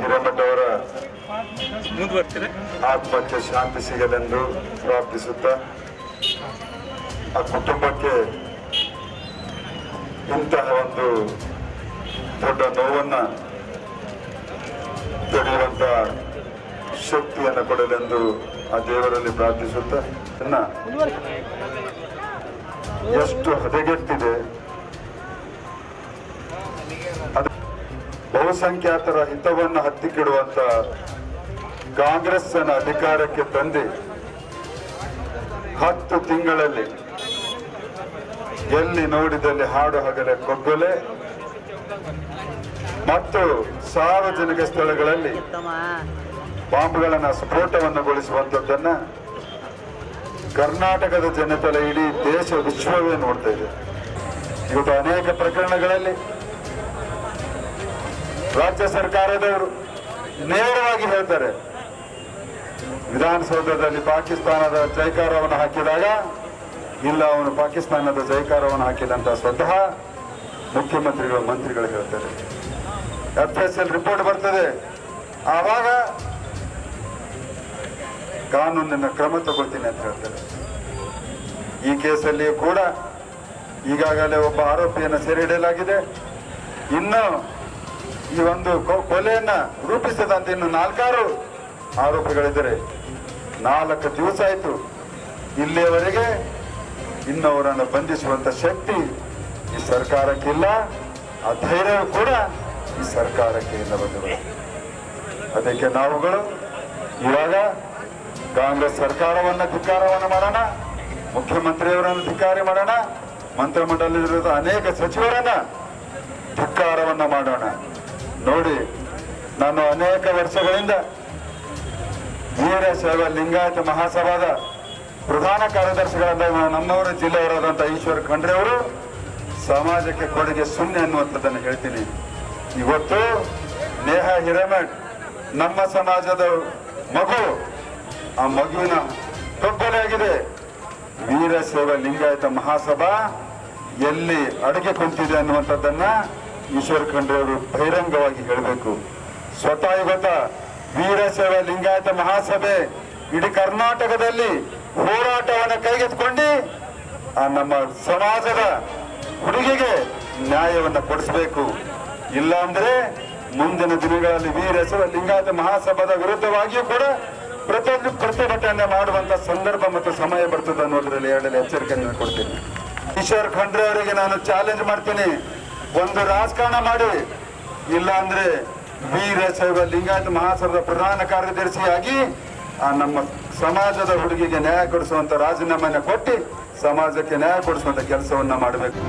ಹಿರೇಮಠ ಅವರ ಮುಂದುವರ್ತೀರಿ ಆತ್ಮಕ್ಕೆ ಶಾಂತಿ ಸಿಗಲೆಂದು ಪ್ರಾರ್ಥಿಸುತ್ತ ಆ ಕುಟುಂಬಕ್ಕೆ ಇಂತಹ ಒಂದು ದೊಡ್ಡ ನೋವನ್ನ ತಡೆಯುವಂತ ಶಕ್ತಿಯನ್ನು ಕೊಡಲೆಂದು ಆ ದೇವರಲ್ಲಿ ಪ್ರಾರ್ಥಿಸುತ್ತ ಎಷ್ಟು ಹದಗೆಟ್ಟಿದೆ. ಅದು ಬಹುಸಂಖ್ಯಾತರ ಹಿತವನ್ನು ಹತ್ತಿಕ್ಕಿಡುವಂತ ಕಾಂಗ್ರೆಸ್ ಅನ್ನು ಅಧಿಕಾರಕ್ಕೆ ತಂದಿ ಹತ್ತು ತಿಂಗಳಲ್ಲಿ ಎಲ್ಲಿ ನೋಡಿದಲ್ಲಿ ಹಾಡು ಹಗಲೆ ಕೊಗ್ಗೊಲೆ ಮತ್ತು ಸಾರ್ವಜನಿಕ ಸ್ಥಳಗಳಲ್ಲಿ ಬಾಂಬ್ಗಳನ್ನು ಸ್ಫೋಟವನ್ನು ಗೊಳಿಸುವಂತದ್ದನ್ನ ಕರ್ನಾಟಕದ ಜನತೆಯ ಇಡೀ ದೇಶ ವಿಶ್ವವೇ ನೋಡ್ತಾ ಇದೆ. ಇವತ್ತು ಅನೇಕ ಪ್ರಕರಣಗಳಲ್ಲಿ ರಾಜ್ಯ ಸರ್ಕಾರದವರು ನೇರವಾಗಿ ಹೇಳ್ತಾರೆ. ವಿಧಾನಸೌಧದಲ್ಲಿ ಪಾಕಿಸ್ತಾನದ ಜೈಕಾರವನ್ನು ಹಾಕಿದಾಗ, ಇಲ್ಲ, ಅವನು ಪಾಕಿಸ್ತಾನದ ಜೈಕಾರವನ್ನು ಹಾಕಿಲ್ಲ ಅಂತ ಸ್ವತಃ ಮುಖ್ಯಮಂತ್ರಿಗಳು, ಮಂತ್ರಿಗಳು ಹೇಳ್ತಾರೆ. ಎಫ್ ಎಸ್ ಎಲ್ ರಿಪೋರ್ಟ್ ಬರ್ತದೆ. ಆವಾಗ ಕಾನೂನಿನ ಕ್ರಮ ತಗೊಳ್ತೀನಿ ಅಂತ ಹೇಳ್ತಾರೆ. ಈ ಕೇಸಲ್ಲಿ ಕೂಡ ಈಗಾಗಲೇ ಒಬ್ಬ ಆರೋಪಿಯನ್ನು ಸೆರೆ ಹಿಡಿಯಲಾಗಿದೆ ಇನ್ನು ಈ ಒಂದು ಕೊಲೆಯನ್ನ ರೂಪಿಸಿದಂತ ಇನ್ನು ನಾಲ್ಕಾರು ಆರೋಪಿಗಳಿದ್ದಾರೆ. ನಾಲ್ಕು ದಿವಸ ಆಯಿತು. ಇಲ್ಲಿಯವರೆಗೆ ಇನ್ನವರನ್ನು ಬಂಧಿಸುವಂತ ಶಕ್ತಿ ಈ ಸರ್ಕಾರಕ್ಕಿಲ್ಲ. ಆ ಧೈರ್ಯವೂ ಕೂಡ ಈ ಸರ್ಕಾರಕ್ಕೆ ಇಲ್ಲ ಬಂದಿದೆ ಅದಕ್ಕೆ ನಾವುಗಳು ಇವಾಗ ಕಾಂಗ್ರೆಸ್ ಸರ್ಕಾರವನ್ನ ಧಿಕ್ಕಾರವನ್ನು ಮಾಡೋಣ, ಮುಖ್ಯಮಂತ್ರಿಯವರನ್ನು ಧಿಕ್ಕಾರಿ ಮಾಡೋಣ ಮಂತ್ರಿಮಂಡಲದಲ್ಲಿರುವ ಅನೇಕ ಸಚಿವರನ್ನ ಧಿಕ್ಕಾರವನ್ನ ಮಾಡೋಣ. ನೋಡಿ, ನಾನು ಅನೇಕ ವರ್ಷಗಳಿಂದ ವೀರಶೈವ ಲಿಂಗಾಯತ ಮಹಾಸಭಾದ ಪ್ರಧಾನ ಕಾರ್ಯದರ್ಶಿಗಳಾದ ನಮ್ಮವರ ಜಿಲ್ಲೆಯವರಾದಂಥ ಈಶ್ವರ ಖಂಡ್ರೆ ಅವರು ಸಮಾಜಕ್ಕೆ ಕೊಡುಗೆ ಶೂನ್ಯ ಅನ್ನುವಂಥದ್ದನ್ನು ಹೇಳ್ತೀನಿ. ಇವತ್ತು ನೇಹ ಹಿರೇಮಠ್, ನಮ್ಮ ಸಮಾಜದ ಮಗು, ಆ ಮಗುವಿನ ಆಗಿದೆ. ವೀರಶೈವ ಲಿಂಗಾಯತ ಮಹಾಸಭಾ ಎಲ್ಲಿ ಅಡುಗೆ ಕುಂತಿದೆ ಅನ್ನುವಂಥದ್ದನ್ನ ಈಶ್ವರ ಖಂಡ್ರೆ ಅವರು ಬಹಿರಂಗವಾಗಿ ಹೇಳಬೇಕು. ಸ್ವತಃ ಇವತ್ತ ಲಿಂಗಾಯತ ಮಹಾಸಭೆ ಇಡೀ ಕರ್ನಾಟಕದಲ್ಲಿ ಹೋರಾಟವನ್ನು ಕೈಗೆತ್ಕೊಂಡು ಆ ನಮ್ಮ ಸಮಾಜದ ಹುಡುಗಿಗೆ ನ್ಯಾಯವನ್ನು ಕೊಡಿಸಬೇಕು. ಇಲ್ಲ ಅಂದ್ರೆ ಮುಂದಿನ ದಿನಗಳಲ್ಲಿ ವೀರಶೈವ ಲಿಂಗಾಯತ ಮಹಾಸಭಾದ ವಿರುದ್ಧವಾಗಿಯೂ ಕೂಡ ಪ್ರತಿಯೊಂದು ಪ್ರತಿಭಟನೆ ಮಾಡುವಂತ ಸಂದರ್ಭ ಮತ್ತು ಸಮಯ ಬರ್ತದೆ ಅನ್ನೋದ್ರಲ್ಲಿ ಹೇಳಲು ಎಚ್ಚರಿಕೆಯನ್ನು ಕೊಡ್ತೀನಿ. ಈಶ್ವರ್ ಖಂಡ್ರೆ ಅವರಿಗೆ ನಾನು ಚಾಲೆಂಜ್ ಮಾಡ್ತೀನಿ. ಒಂದು ರಾಜಕಾರಣ ಮಾಡಿ. ಇಲ್ಲ ಅಂದ್ರೆ ವೀರಶೈವ ಲಿಂಗಾಯತ ಮಹಾಸಭದ ಪ್ರಧಾನ ಕಾರ್ಯದರ್ಶಿಯಾಗಿ ಆ ನಮ್ಮ ಸಮಾಜದ ಹುಡುಗಿಗೆ ನ್ಯಾಯ ಕೊಡಿಸುವಂತ ರಾಜೀನಾಮೆಯನ್ನು ಕೊಟ್ಟು ಸಮಾಜಕ್ಕೆ ನ್ಯಾಯ ಕೊಡಿಸುವಂತ ಕೆಲಸವನ್ನ ಮಾಡಬೇಕು.